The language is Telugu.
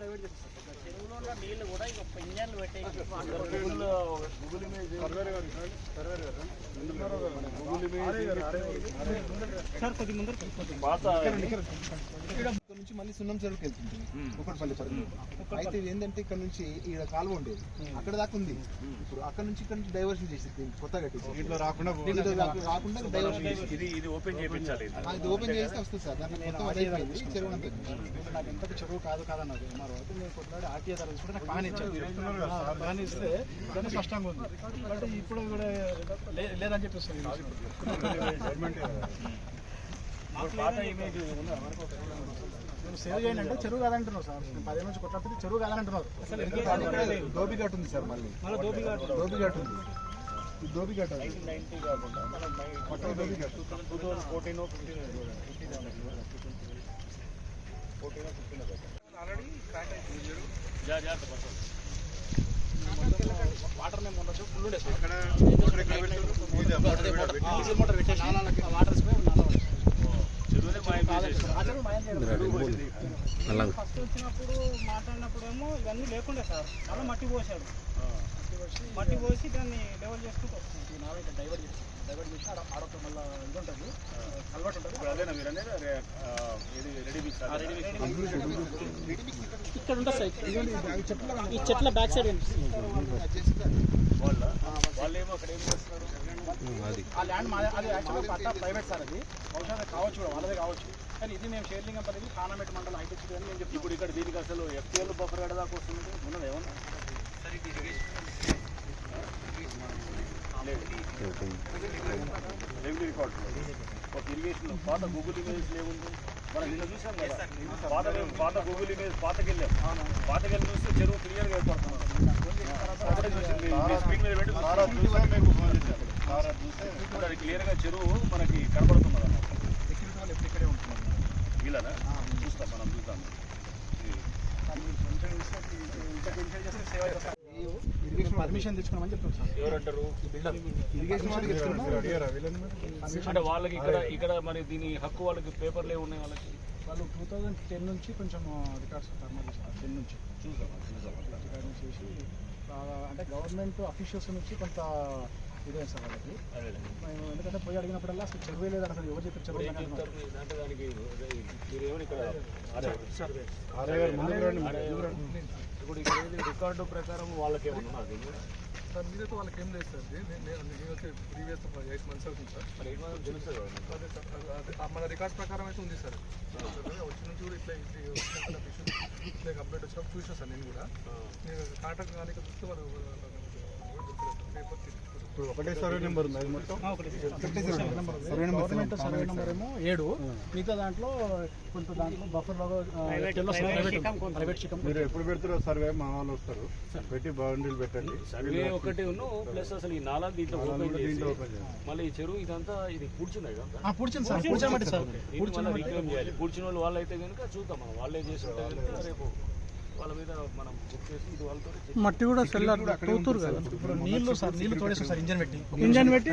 డైవర్ట్ చేస్తారు. సార్ చెరువులో ఉన్న నీళ్ళు కూడా ఇక ఇంజన్లు పెట్టేసి సార్ కొద్ది ముందర ఇక్కడ నుంచి మళ్ళీ సున్నం చెరువుకి వెళ్తుంది కుక్కడపల్లి పరిధి అయితే ఇది ఏంటంటే ఇక్కడ నుంచి ఇక్కడ కాలువ ఉండేది. అక్కడ దాకా ఉంది. ఇప్పుడు అక్కడ నుంచి ఇక్కడ నుంచి డైవర్షన్ చేసి దీన్ని కొత్తగా కట్టేసి. దీంట్లో రాకుండా దీంట్లో రా- రాకుండా డైవర్షన్ చేసి ఇది ఇది ఓపెన్ చేయించాలి. ఇది. ఇది ఓపెన్ చేస్తే వస్తుంది సార్. దాంట్లో మొత్తం అదే చెరువు అంతా. నాకు ఎంతకు చెరువు కాదు కాదన్నది ఎంఆర్ఓ అయితే నేను కొట్లాడి ఆర్టీఏ తరగతి కూడా నాకు బాగానే ఇచ్చాను ఆ, బాగానే ఇస్తే దాన్ని స్పష్టంగా ఉంది. బట్ ఇప్పుడు కూడా లే- లేదని చెప్పేస్తుంది పాత ఇమేజ్ ఉందా మనకు? నేను సేవ్ చేయండి అంటే చెరువు కాదంటున్నావు సార్ నేను పదే నుంచి కొట్లాడితే చెరువు కాదంటున్నారు అసలు దోబి ఘాట్ ఉంది సార్ మళ్ళీ దోబి ఘాట్ దోబి ఘాట్ ఉంది దోబి ఘాట్ అది 1990 కాకుండా మనం మొత్తం దోబి ఘాట్ 2014 ఓ 15 జా జా పట్టుకో. వాటర్ మేము ఉండొచ్చు ఫుల్ ఉండే సార్ ఇక్కడ మోటార్ పెట్టేసి వాటర్ స్ప్రే నాలా చెరువునే మాయం చేసేసి. ఆ చెరువు మాయం చేయడం ఫస్ట్ వచ్చినప్పుడు మాట్లాడినప్పుడు ఏమో ఇవన్నీ లేకుండే సార్. మళ్ళీ మట్టి పోసాడు. మట్టి పోసి దాన్ని డెవలప్ చేసుకుంటూ వస్తుంది ఈ నాలుగు డైవర్ట్ చేసి డైవర్ట్ చేసి ఆడ ఆడొక మళ్ళీ ఇది ఉంటుంది. కలవట్ ఉంటుంది. ఇప్పుడు అదేనా మీరు అనేది ఇది రెడీ మిక్స్ రెడీ ఇక్కడ ఉంటుంది. సార్ ఈ చెట్ల బ్యాక్ సైడ్ వాళ్ళ వాళ్ళు ఏమో అక్కడ ఏం చేస్తున్నారు? ఆ ల్యాండ్ అది యాక్చువల్గా పట్టా ప్రైవేట్ సార్ అది. బహుశా కావచ్చు కూడా వాళ్ళదే కావచ్చు. కానీ ఇది మేము షేర్లింగం పరిధి కానమెట్ మండలం హైటెక్ అని నేను చెప్తాను ఇప్పుడు ఇక్కడ దీనికి అసలు ఎఫ్టీఎల్ బఫర్ దాకా వస్తుంది ఉన్నది ఏమన్నా? రెవెన్యూ రికార్డ్ ఒక ఇరిగేషన్ పాత గూగుల్ ఇమేజ్ లేవుంది. మనం నిన్న చూసాం కదా? పాత పాత గూగుల్ ఇమేజ్ పాతకెళ్ళాం. పాతకెళ్ళి చూస్తే చెరువు క్లియర్గా ఏర్పడుతున్నాం మీద పెట్టి అది క్లియర్గా చెరువు మనకి కనపడుతున్నది అన్నమాట సెక్యూరిటీ వాళ్ళు ఎప్పుడు ఇక్కడే ఉంటున్నారు వీళ్ళనా చూస్తాం మనం చూద్దాం ఇరిగేషన్ పర్మిషన్ తెచ్చుకున్నామని చెప్తాను సార్. ఎవరంటారు? ఇరిగేషన్? అంటే వాళ్ళకి ఇక్కడ ఇక్కడ మరి దీని హక్కు వాళ్ళకి పేపర్లే ఉన్నాయి వాళ్ళకి? వాళ్ళు టూ థౌజండ్ టెన్ నుంచి కొంచెం రికార్డ్స్ ఫార్మర్ చేస్తారు టెన్ నుంచి. చూసాం చూసాం రికార్డ్ చేసి బాగా అంటే గవర్నమెంట్ అఫీషియల్స్ నుంచి కొంత ఇదే సార్ వాళ్ళకి. మేము ఎందుకంటే పోయి అడిగినప్పుడల్లా అసలు చెరువే లేదని అసలు ఎవరు చెప్పారు చెరువు ఇప్పుడు రికార్డు ప్రకారం వాళ్ళకి సార్ మీరైతే వాళ్ళకి ఏం లేదు సార్. ఇది. నేను నేను వచ్చి ప్రీవియస్ ఎయిట్ మంత్స్ అవుతుంది సార్. అదే సార్ మన రికార్డ్ ప్రకారం అయితే ఉంది సార్. వచ్చిన నుంచి కూడా ఇట్లా ఇట్లా అప్డేట్ వచ్చినప్పుడు చూసాను సార్ నేను కూడా. నేను కాంటాక్ట్ కానీ చూస్తే వాళ్ళు ఇప్పుడు ఒకటే సర్వే నెంబర్ ఉంది అది మొత్తం? Government survey number. ఏమో ఏడు. మిగతా దాంట్లో కొంత దాంట్లో బఫర్ ప్రైవేట్ చికం మీరు ఎప్పుడు పెడతారో సర్వే మా వాళ్ళు వస్తారు. పెట్టి బౌండరీలు పెట్టండి. సర్వే ఒకటి ఉన్ను ప్లస్ అసలు ఈ నాలా దీంట్లో ఓపెన్ చేసి మళ్ళీ ఈ చెరువు ఇదంతా ఇది కూర్చుంది ఇదంతా? పూడ్చింది సార్. పూడ్చామంటే కూర్చున్న వాళ్ళు వాళ్ళు అయితే కనుక చూద్దాం మనం. వాళ్ళే చేసి రేపు వాళ్ళ మీద మనం బుక్ చేసి ఇది వాళ్ళతో చేసి మట్టి కూడా సెల్లార్ తూతురు కదా. నీళ్ళు సార్ నీళ్ళు తోడేస్తాం సార్ ఇంజన్ పెట్టి ఇంజన్ పెట్టి